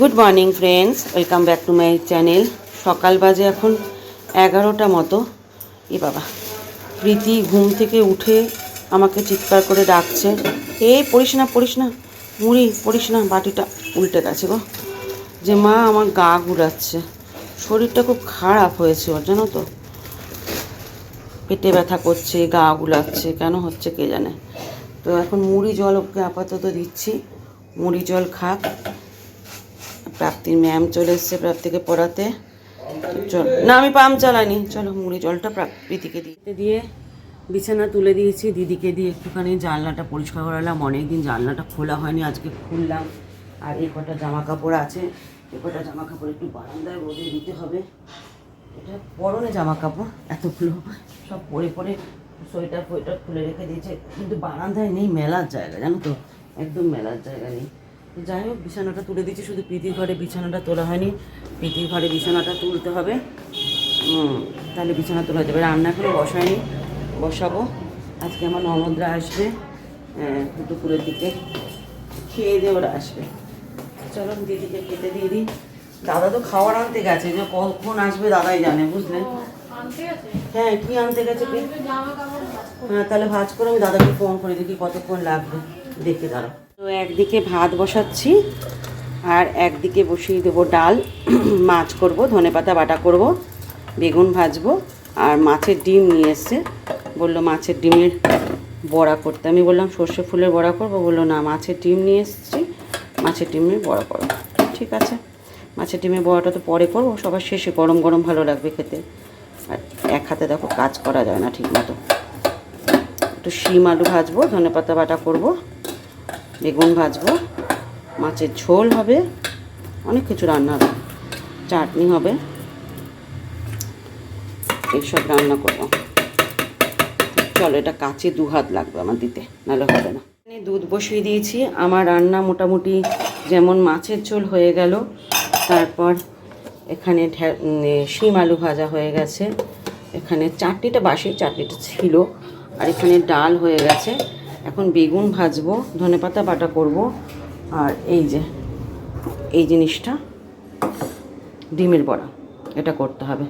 Good morning friends welcome back to my channel সকাল বাজে এখন এগারোটা মতো। এ বাবা, প্রীতি ঘুম থেকে উঠে আমাকে চিৎকার করে ডাকছে। এ, পড়িস না পড়িস না, মুড়ি, পড়িস না, বাটিটা উল্টে গেছে গো। যে মা আমার গা গুড়াচ্ছে শরীরটা খুব খারাপ হয়েছে ওর, জানো তো। পেটে ব্যথা করছে, গা গুলাচ্ছে কেন হচ্ছে কে জানে। তো এখন মুড়ি জল ওকে আপাতত দিচ্ছি। মুড়ি জল খাক। প্রাপ্তির ম্যাম চলে এসছে প্রাপ্তিকে পড়াতে। চল। না, আমি পাম চালাইনি। চলো, মুড়ি জলটা প্রাপ্তিকে দিয়ে দিয়ে বিছানা তুলে দিয়েছি, দিদিকে দিয়ে একটুখানি জানলাটা পরিষ্কার করালাম। অনেকদিন জানলাটা খোলা হয়নি, আজকে খুললাম। আর এই কটা জামা কাপড় আছে। এ কটা জামা কাপড় একটু বারান্দায় রোদে দিতে হবে। এটা পরনে জামা কাপড় এতগুলো। সব পরে পরে সোয়েটার ফোয়েটার খুলে রেখে দিয়েছে। কিন্তু বারান্দায় নেই, মেলার জায়গা, জানো তো? একদম মেলার জায়গা নেই। যাই হোক বিছানাটা তুলে দিচ্ছি শুধু প্রীতির ঘরে বিছানাটা তোলা হয়নি। প্রীতির ঘরে বিছানাটা তুলতে হবে। তাহলে বিছানা তোলা যাবে। রান্না করে বসায়নি। বসাবো। আজকে আমার ননদরা আসবে। হ্যাঁ, দুপুরের দিকে। খেয়ে দিয়ে ওরা আসবে। চলো দিদিকে খেতে দিয়ে দিই। দাদা তো খাবার আনতে গেছে। যে কখন আসবে দাদাই জানে বুঝলেন হ্যাঁ কি আনতে গেছে হ্যাঁ তাহলে ভাজ করে আমি দাদাকে ফোন করে দেখি কতক্ষণ লাগবে। দেখে দাঁড়াও। তো একদিকে ভাত বসাচ্ছি আর একদিকে বসিয়ে দেবো ডাল, মাছ করব ধনেপাতা বাটা করব, বেগুন ভাজবো আর মাছের ডিম নিয়ে এসছে। বলল মাছের ডিমের বড়া করতে। আমি বললাম, সর্ষে ফুলের বড়া করব? বলল, না, মাছের ডিম নিয়ে এসেছি। মাছের ডিমের বড়া করো ঠিক আছে, মাছের ডিমের বড়াটা তো পরে করব। সবার শেষে গরম গরম ভালো লাগবে খেতে। আর এক হাতে দেখো কাজ করা যায় না ঠিক মতো একটু শিম আলু ভাজবো, ধনে পাতা বাটা করব বেগুন ভাজবো। মাছের ঝোল হবে। অনেক কিছু রান্না হবে চাটনি হবে। এইসব রান্না করব। চলো, এটা কাছে দু হাত লাগবে আমার দিতে, নাহলে হবে না। এখানে দুধ বসিয়ে দিয়েছি। আমার রান্না মোটামুটি যেমন মাছের ঝোল হয়ে গেল, তারপর এখানে শিম আলু ভাজা হয়ে গেছে। এখানে চাটনিটা বাসি চাটনিটা ছিল। আর এখানে ডাল হয়ে গেছে। এখন বেগুন ভাজবো, ধনেপাতা বাটা করব, আর এই যে, এই জিনিসটা, ডিমের বড়া, এটা করতে হবে।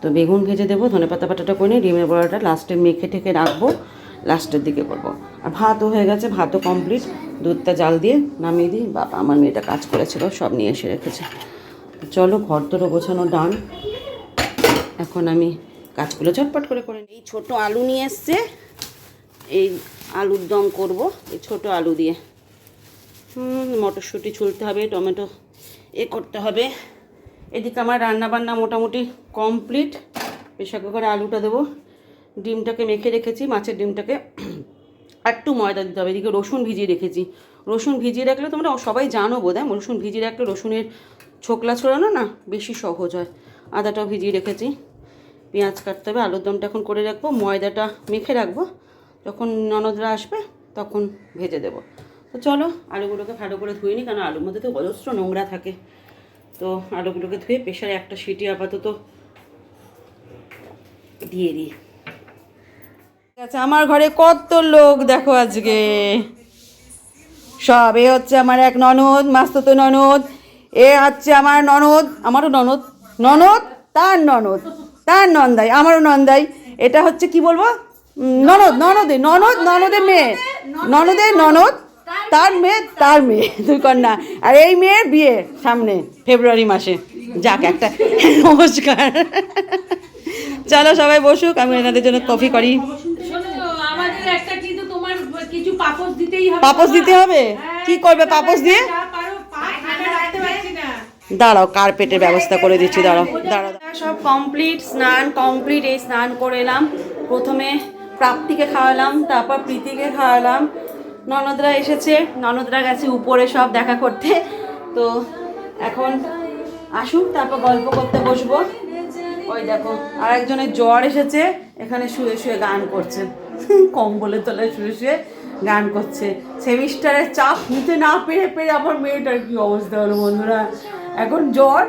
তো বেগুন ভেজে দেবো, ধনেপাতা বাটাটা করে নিই ডিমের বড়াটা লাস্টে মেখে ঠেকে রাখব লাস্টের দিকে করব। আর ভাতও হয়ে গেছে, ভাতও কমপ্লিট দুধটা জাল দিয়ে নামিয়ে দিই, বাবা আমার মেয়েটা কাজ করেছিল, সব নিয়ে এসে রেখেছে। চলো ঘর তোরও গোছানো ডান এখন আমি কাজগুলো চটপট করে করে। এই ছোট আলু নিয়ে এসছে, এই আলুর দম করব, এই ছোট আলু দিয়ে। মটরশুঁটি ছুলতে হবে, টমেটো এ করতে হবে। এদিকে আমার রান্না বান্না মোটামুটি কমপ্লিট। প্রেশার কুকারে আলুটা দেবো। ডিমটাকে মেখে রেখেছি, মাছের ডিমটাকে। একটু ময়দা দিতে হবে, এদিকে রসুন ভিজিয়ে রেখেছি। রসুন ভিজিয়ে রাখলে তোমরা সবাই জানো বোধ হয়, রসুন ভিজিয়ে রাখলে রসুনের ছোকলা ছড়ানো না বেশি সহজ হয়। আদাটাও ভিজিয়ে রেখেছি। পেঁয়াজ কাটতে হবে, আলুর দমটা এখন করে রাখব, ময়দাটা মেখে রাখব। যখন ননদরা আসবে, তখন ভেজে দেবো। তো চলো, আলুগুলোকে ভালো করে ধুয়ে নিই কারণ আলুর মধ্যে তো অজস্র নোংরা থাকে। তো আলুগুলোকে ধুয়ে প্রেশারে একটা সিটি আপাতত দিয়ে দিই। আছে, আমার ঘরে কত লোক দেখো আজকে। সব এ হচ্ছে আমার এক ননদ মাস্ততো ননদ। এ হচ্ছে আমার ননদ, আমারও ননদ। ননদ, তার ননদ, তার নন্দাই, আমারও নন্দাই। এটা হচ্ছে কি বলব? ননদ ননদে ননদ ননদের মেয়ে। ননদের ননদ তার মেয়ে। তার মেয়ে দুই কন্যা আর এই মেয়ের বিয়ে সামনে ফেব্রুয়ারি মাসে। যাক একটা নমস্কার। চলো সবাই বসুক আমি এনাদের জন্য কফি করি। শোনো আমাদের একটা কিন্তু তোমার কিছু পাপস দিতেই হবে পাপস দিতে হবে? কি করবে পাপস দিয়ে? দাঁড়াও কার্পেটের ব্যবস্থা করে দিচ্ছি দাঁড়াও দাঁড়াও। সব কমপ্লিট স্নান কমপ্লিট এই স্নান করে এলাম। প্রথমে প্রাপ্তিকে খাওয়ালাম, তারপর প্রীতিকে খাওয়ালাম। ননদরা এসেছে, ননদরা গেছে উপরে সব দেখা করতে। তো এখন আসুক তারপর গল্প করতে বসবো। ওই দেখো আর একজনের জ্বর এসেছে, এখানে শুয়ে শুয়ে গান করছে। কম্বলের তলায় শুয়ে শুয়ে গান করছে। সেমিস্টারের চাপ নিতে না পেরে পেরে আমার মেয়েটার কি অবস্থা হলো বন্ধুরা? এখন জ্বর,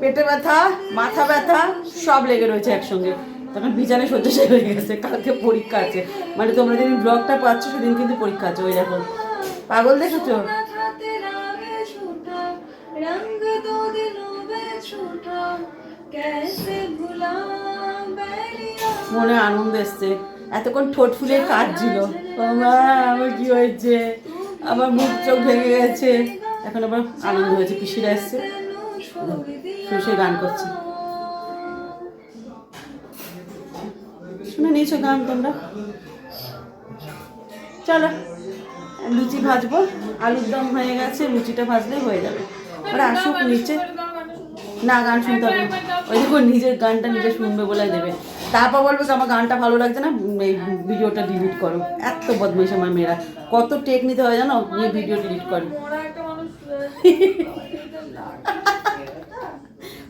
পেটে ব্যথা, মাথা ব্যথা, সব লেগে রয়েছে একসঙ্গে। তখন বিছানে শয্যাশায়ী হয়ে গেছে, কালকে পরীক্ষা আছে। মানে তোমরা যেদিন ব্লগটা পাচ্ছ সেদিন কিন্তু পরীক্ষা আছে, ওই দেখো। পাগল দেখেছ? মনে আনন্দ এসছে। এতক্ষণ ঠোঁট ফুলে কাঁদছিল। মা, আমার কি হয়েছে? আমার মুখ চোখ ভেঙে গেছে। এখন আবার আনন্দ হয়েছে, পিসিরা এসছে। সে গান করছে। শুনে নিয়েছো গান তোমরা? চলো লুচি ভাজবো। আলুর দম হয়ে গেছে লুচিটা ভাজলেই হয়ে যাবে। ওরা আসুক নিচে। না গান শুনতে হবে। ওই দেখো নিজের গানটা নিজে শুনবে বলে দেবে। তারপর বলবে আমার গানটা ভালো লাগছে না এই ভিডিওটা ডিলিট করো। এত বদমাইশ আমার মেয়েরা। কত টেক নিতে হয় জানো? ভিডিও ডিলিট করো।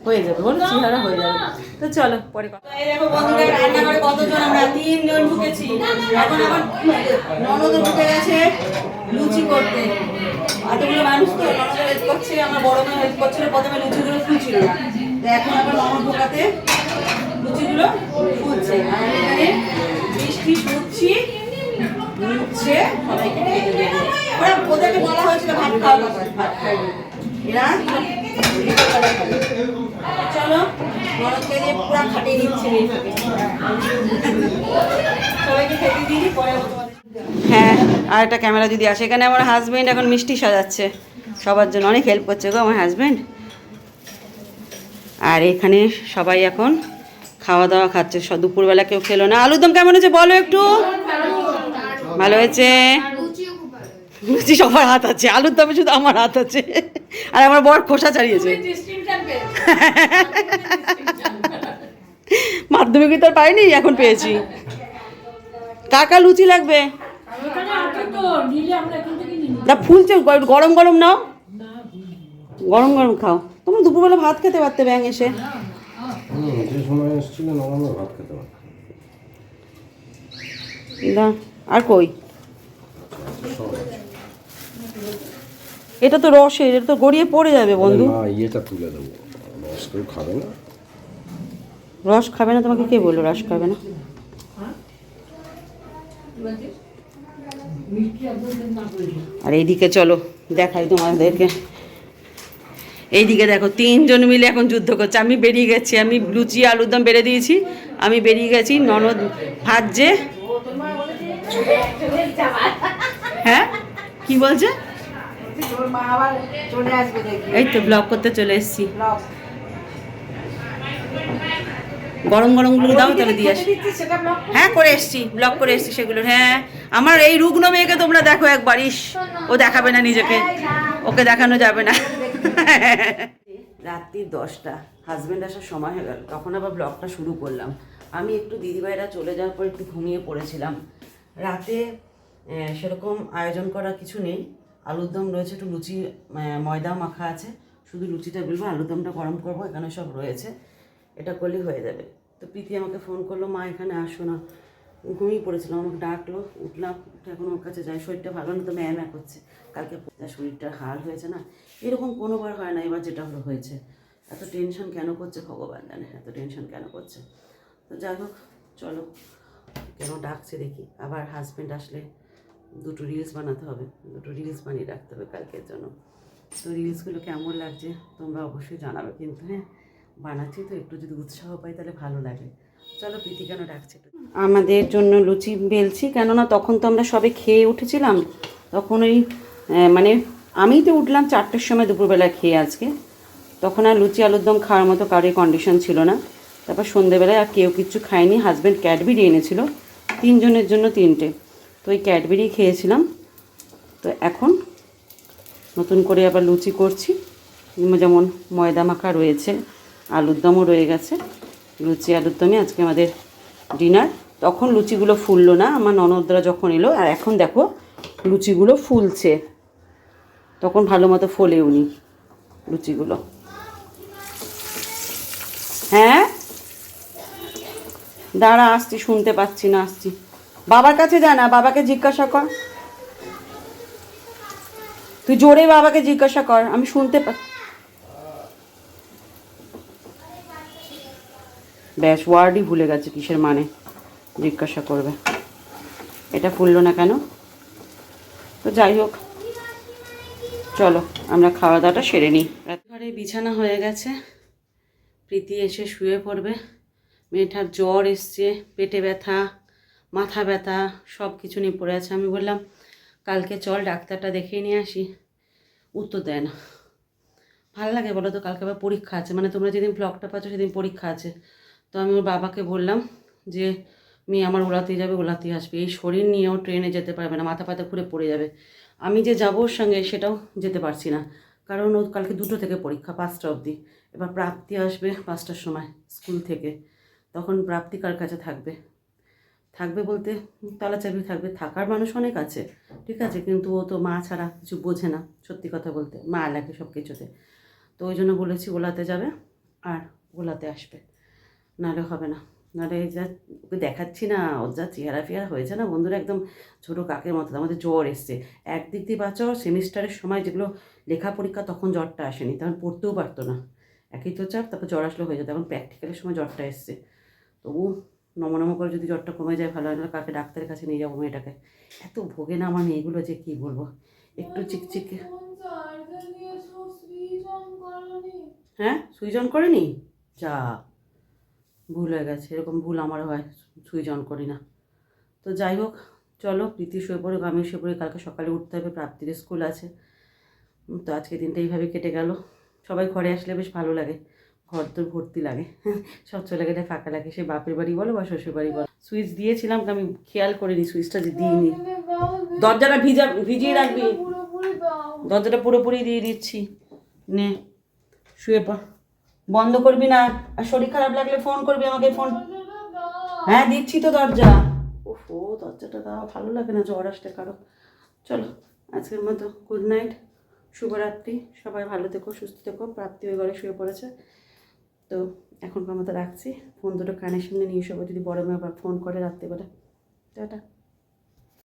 হয়ে যাবে বলো চেহারা হয়ে যাবে। তো চলো পরে দেখো বন্ধুরা রান্নাঘরে কতজন আমরা? তিনজন ঢুকেছি। এখন ননদ ঢুকে গেছে লুচি করতে। এতগুলো মানুষ তো হেল্প করছে আমার বড় মেয়ে হেল্প করছিল প্রথমে লুচিগুলো ফুলছিল। না তো এখন আবার ননদ ঢোকাতে লুচিগুলো ফুলছে। আর এখানে সবাইকে ওরা ওদেরকে বলা হয়েছিল ভাত খাওয়া কথা ভাত খাইনি চলো নরদকে দিয়ে পুরো খাটিয়ে মেয়েটাকে সবাইকে খেতে দিই পরে হ্যাঁ আর একটা ক্যামেরা যদি আসে। এখানে আমার হাজবেন্ড এখন মিষ্টি সাজাচ্ছে। সবার জন্য অনেক হেল্প করছে গো আমার হাজবেন্ড আর এখানে সবাই এখন খাওয়া দাওয়া খাচ্ছে দুপুরবেলা কেউ খেলো না। আলুর দম কেমন হয়েছে বলো একটু। ভালো হয়েছে? লুচি সবার হাত আছে। আলুর দমে শুধু আমার হাত আছে। আর আমার বর খোসা ছাড়িয়েছে। মাধ্যমিকে তো আর পাইনি এখন পেয়েছি। কাকা লুচি লাগবে? না ফুলছে গরম গরম নাও। গরম গরম খাও। তোমরা দুপুরবেলা ভাত খেতে পারতে ব্যাং এসে। না আর কই? এটা তো রসের এটা তো গড়িয়ে পড়ে যাবে বন্ধু। না ইয়েটা তুলে দেবো। রস কেউ খাবে না? রস খাবে না তোমাকে কে বলল রস খাবে না? আর এইদিকে চলো দেখাই তোমাদেরকে। এইদিকে দেখো তিনজন মিলে এখন যুদ্ধ করছে। আমি বেরিয়ে গেছি আমি লুচি আলুর দম বেড়ে দিয়েছি। আমি বেরিয়ে গেছি ননদ ভাজছে। হ্যাঁ? কি বলছে? এই তো ব্লগ করতে চলে এসেছি। গরম গরমগুলো দাও তাহলে দিয়ে আসি। হ্যাঁ করে এসছি ব্লগ করে এসছি সেগুলো হ্যাঁ। আমার এই রুগ্ন মেয়েকে তোমরা দেখো একবার ইস ও দেখাবে না নিজেকে। ওকে দেখানো যাবে না। রাত্রি দশটা হাজব্যান্ড আসার সময় হয়ে গেল তখন আবার ব্লগটা শুরু করলাম। আমি একটু দিদিভাইরা চলে যাওয়ার পর একটু ঘুমিয়ে পড়েছিলাম। রাতে সেরকম আয়োজন করা কিছু নেই। আলুর দম রয়েছে, একটু লুচি ময়দা মাখা আছে। শুধু লুচিটা বেলবো, আলুর দমটা গরম করব, এখানে সব রয়েছে। এটা করলেই হয়ে যাবে। তো প্রীতি আমাকে ফোন করল, মা, এখানে আসো না। ঘুমিয়ে পড়েছিলাম, আমাকে ডাকলো, উঠলাম, উঠে এখন ওর কাছে যাই। শরীরটা ভালো না তো ম্যাম করছে। কালকে যা শরীরটার হাল হয়েছে না? এরকম কোনোবার হয় না, এবার যেটা হলো হয়েছে। এত টেনশন কেন করছে ভগবান জানে, এত টেনশন কেন করছে? তো যাই হোক, চলো, কেন ডাকছে দেখি। আবার হাজব্যান্ড আসলে দুটো রিলস বানাতে হবে, দুটো রিলস বানিয়ে রাখতে হবে কালকের জন্য। তো রিলসগুলো কেমন লাগছে তোমরা অবশ্যই জানাবে, কিন্তু হ্যাঁ বানাচ্ছি তো, একটু যদি উৎসাহ পাই তাহলে ভালো লাগে। চলো প্রীতি কেন ডাকছে আমাদের জন্য লুচি বেলছি, কেননা তখন তো আমরা সবে খেয়ে উঠেছিলাম, তখন ওই মানে আমি তো উঠলাম চারটের সময় দুপুরবেলা খেয়ে আজকে, তখন আর লুচি আলুর দম খাওয়ার মতো কারোর কন্ডিশন ছিল না। তারপর সন্ধেবেলায় আর কেউ কিচ্ছু খায়নি হাজব্যান্ড ক্যাডবেরি এনেছিল, তিনজনের জন্য তিনটে। তো ওই ক্যাডবেরি খেয়েছিলাম। তো এখন নতুন করে আবার লুচি করছি। যেমন ময়দা মাখা রয়েছে, আলুর দমও রয়ে গেছে। লুচি, আলুর দমই আজকে আমাদের ডিনার। তখন লুচিগুলো ফুললো না, আমার ননদরা যখন এলো, আর এখন দেখো লুচিগুলো ফুলছে। তখন ভালো মতো ফোলে উনি লুচিগুলো। হ্যাঁ? দাঁড়া, আসছি, শুনতে পাচ্ছি না, আসছি। বাবার কাছে যা না, বাবাকে জিজ্ঞাসা কর। তুই জোরে বাবাকে জিজ্ঞাসা কর, আমি শুনতে পা ব্যাস ওয়ার্ডই ভুলে গেছে কিসের মানে? জিজ্ঞাসা করবে। এটা ফুললো না কেন? তো যাই হোক, চলো, আমরা খাওয়া দাওয়াটা সেরে নিই। ঘরে বিছানা হয়ে গেছে। প্রীতি এসে শুয়ে পড়বে। মেয়েটার জ্বর এসছে, পেটে ব্যথা। মাথা ব্যথা সব কিছু নিয়ে পড়ে আছে। আমি বললাম, কালকে চল ডাক্তারটা দেখিয়ে নিয়ে আসি। উত্তর দেয় না। ভালো লাগে বলো তো, কালকে আবার পরীক্ষা আছে। মানে তোমরা যেদিন ব্লগটা পাচ্ছ সেদিন পরীক্ষা আছে। তো আমি ওর বাবাকে বললাম যে, মেয়ে আমার ওলাতেই যাবে ওলাতেই আসবে। এই শরীর নিয়েও ট্রেনে যেতে পারবে না, মাথা পাতা ঘুরে পড়ে যাবে। আমি যে যাব ওর সঙ্গে সেটাও যেতে পারছি না। কারণ ও কালকে দুটো থেকে পরীক্ষা, পাঁচটা অবধি। এবার প্রাপ্তি আসবে পাঁচটার সময় স্কুল থেকে। তখন প্রাপ্তি কার কাছে থাকবে? থাকবে বলতে তলা চাবি থাকবে, থাকার মানুষ অনেক আছে, ঠিক আছে? কিন্তু ও তো মা ছাড়া কিছু বোঝে না, সত্যি কথা বলতে, মা লাগে সব কিছুতে। তো ওই জন্য বলেছি ওলাতে যাবে আর ওলাতে আসবে, নাহলে হবে না। নাহলে যা ওকে দেখাচ্ছি না, ওর যা চেহারা ফেহারা হয়েছে না বন্ধুরা, একদম ছোটো কাকের মতো আমাদের জ্বর এসছে। একদিক দিয়ে বাচ্চা সেমিস্টারের সময় যেগুলো লেখা পরীক্ষা তখন জ্বরটা আসেনি, তখন পড়তেও পারতো না। একই তো চাপ, তারপর জ্বর আসলে হয়ে যেত, এখন প্র্যাকটিক্যালের সময় জ্বরটা এসছে। তবু নমনম করে যদি জ্বরটা কমে যায়, ভালো হয় না কাকে ডাক্তারের কাছে নিয়ে যাব মেয়েটাকে। এত ভোগে না আমার মেয়েগুলো যে কী বলব? একটু চিকচিকে। হ্যাঁ সুইচ অন করেনি? যা, ভুল হয়ে গেছে, এরকম ভুল আমার হয় সুইচ অন করি না। তো যাই হোক, চলো, প্রীতি শুয়ে পড়ে আমি শুয়ে পড়ে, কালকে সকালে উঠতে হবে, প্রাপ্তির স্কুল আছে। তো আজকে দিনটা এইভাবে কেটে গেল। সবাই ঘরে আসলে বেশ ভালো লাগে। ঘর তো ভর্তি লাগে। সব চলে গেলে ফাঁকা লাগে, সে বাপের বাড়ি বলো বা শ্বশুর বাড়ি বলো। সুইচ দিয়েছিলাম আমি খেয়াল করিনি সুইচটা যে দিইনি। দরজাটা ভিজা, ভিজিয়ে রাখবি। দরজাটা পুরোপুরি দিয়ে দিচ্ছি। নে, শুয়ে পড়। বন্ধ করবি না। আর শরীর খারাপ লাগলে ফোন করবি আমাকে, ফোন। হ্যাঁ দিচ্ছি তো দরজা। ওফো দরজাটা দেওয়া ভালো লাগে না, জ্বর আসলে কারও। চলো, আজকের মতো গুড নাইট, শুভরাত্রি। সবাই ভালো থেকো, সুস্থ থেকো। প্রাপ্তি হয়ে ঘরে শুয়ে পড়েছে। তো এখনকার মতো রাখছি। ফোন দুটো কানের সামনে নিয়ে সবাই যদি বড় মেয়ে আবার ফোন করে রাত্রেবেলা। টাটা।